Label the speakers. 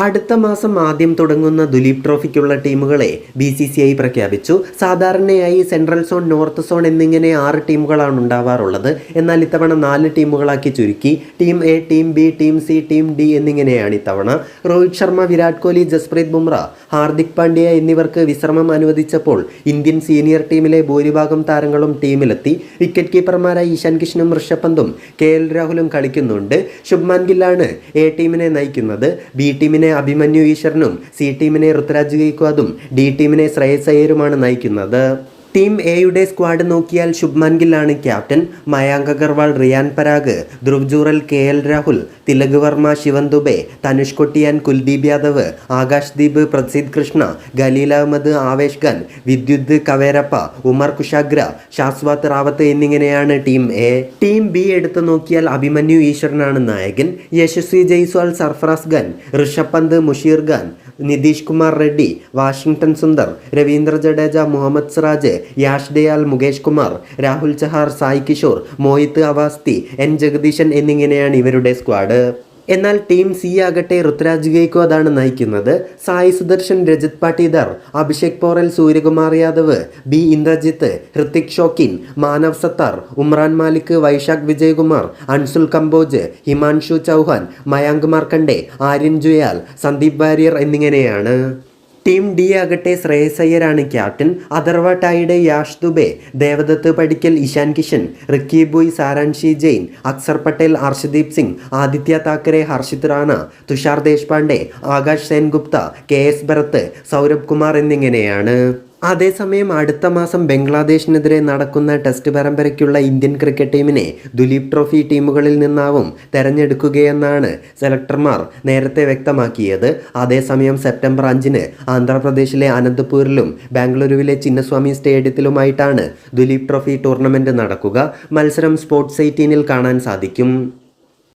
Speaker 1: അടുത്ത മാസം ആദ്യം തുടങ്ങുന്ന ദുലീപ് ട്രോഫിക്കുള്ള ടീമുകളെ ബി സി സി ഐ പ്രഖ്യാപിച്ചു. സാധാരണയായി സെൻട്രൽ സോൺ നോർത്ത് സോൺ എന്നിങ്ങനെ ആറ് ടീമുകളാണ് ഉണ്ടാവാറുള്ളത്. എന്നാൽ ഇത്തവണ നാല് ടീമുകളാക്കി ചുരുക്കി. Team A team B team C team D എന്നിങ്ങനെയാണ് ഇത്തവണ. രോഹിത് ശർമ്മ വിരാട് കോഹ്ലി ജസ്പ്രീത് ബുംറ ഹാർദിക് പാണ്ഡ്യ എന്നിവർക്ക് വിശ്രമം അനുവദിച്ചപ്പോൾ ഇന്ത്യൻ സീനിയർ ടീമിലെ ഭൂരിഭാഗം താരങ്ങളും ടീമിലെത്തി. വിക്കറ്റ് കീപ്പർമാരായി ഇഷാൻ കിഷനും ഋഷഭ് പന്തും കെ എൽ രാഹുലും കളിക്കുന്നുണ്ട്. ശുഭ്മാൻ ഗില്ലാണ് എ ടീമിനെ നയിക്കുന്നത്. ബി ടീമിനെ അഭിമന്യു ഈശ്വരനും സി ടീമിനെ ഋതുരാജ് ഗെയ്ക്വാദും ഡി ടീമിനെ ശ്രേയസ് അയ്യരുമാണ് നയിക്കുന്നത്. ടീം എയുടെ സ്ക്വാഡ് നോക്കിയാൽ Shubman ഗില്ലാണ് captain. Mayank Agarwal Riyan Parag Dhruv Jurel K L Rahul Tilak Varma Shivam Dube Tanush Kotian Kuldeep Yadav Akash Deep Prasidh Krishna Khaleel Ahmed Avesh Khan Vidwath Kaverappa Umar Kushagra Shashwat Rawat എന്നിങ്ങനെയാണ് team A. Team B എടുത്തു നോക്കിയാൽ അഭിമന്യു ഈശ്വരനാണ് നായകൻ. Yashasvi Jaiswal Sarfaraz Khan Rishabh Pant Musheer Khan Nitish Kumar Reddy Washington Sundar Ravindra Jadeja Mohammed Siraj Yash Dayal Mukesh Kumar Rahul Chahar Sai Kishore Mohit Awasthi N Jagadeesan എന്നിങ്ങനെയാണ് ഇവരുടെ squad. എന്നാൽ team C ആകട്ടെ ഋതുരാജ് അതാണ് നയിക്കുന്നത്. സായി സുദർശൻ രജത് പാട്ടീദർ അഭിഷേക് പോറൽ സൂര്യകുമാർ യാദവ് ബി ഇന്ദ്രജിത്ത് ഹൃത്തിക് ഷോക്കിൻ മാനവ് സത്താർ ഉമ്രാൻ മാലിക് വൈശാഖ് വിജയകുമാർ അൻസുൽ കമ്പോജ് ഹിമാൻഷു ചൗഹാൻ മയാങ്ക് മാർക്കണ്ഡെ ആര്യൻ ജുയാൽ സന്ദീപ് വാര്യർ എന്നിങ്ങനെയാണ്. ടീം ഡി ആകട്ടെ Shreyas അയ്യരാണ് captain. Atharva Yash Dubey Devdutt Padikkal Ishan Kishan Ricky Bhui Saransh Jain Axar Patel Harshdeep Singh Aditya Thackeray Harshit Rana Tushar Deshpande Akash Sengupta K S Bharat Saurabh Kumar എന്നിങ്ങനെയാണ്. അതേസമയം അടുത്ത മാസം ബംഗ്ലാദേശിനെതിരെ നടക്കുന്ന test പരമ്പരയ്ക്കുള്ള Indian cricket ടീമിനെ Duleep trophy ടീമുകളിൽ നിന്നാവും തെരഞ്ഞെടുക്കുകയെന്നാണ് സെലക്ടർമാർ നേരത്തെ വ്യക്തമാക്കിയത്. അതേസമയം സെപ്റ്റംബർ അഞ്ചിന് ആന്ധ്രാപ്രദേശിലെ അനന്തപൂരിലും ബാംഗ്ലൂരുവിലെ ചിന്നസ്വാമി സ്റ്റേഡിയത്തിലുമായിട്ടാണ് ദുലീപ് ട്രോഫി ടൂർണമെന്റ് നടക്കുക. മത്സരം സ്പോർട്സ് എയ്റ്റീനിൽ കാണാൻ സാധിക്കും.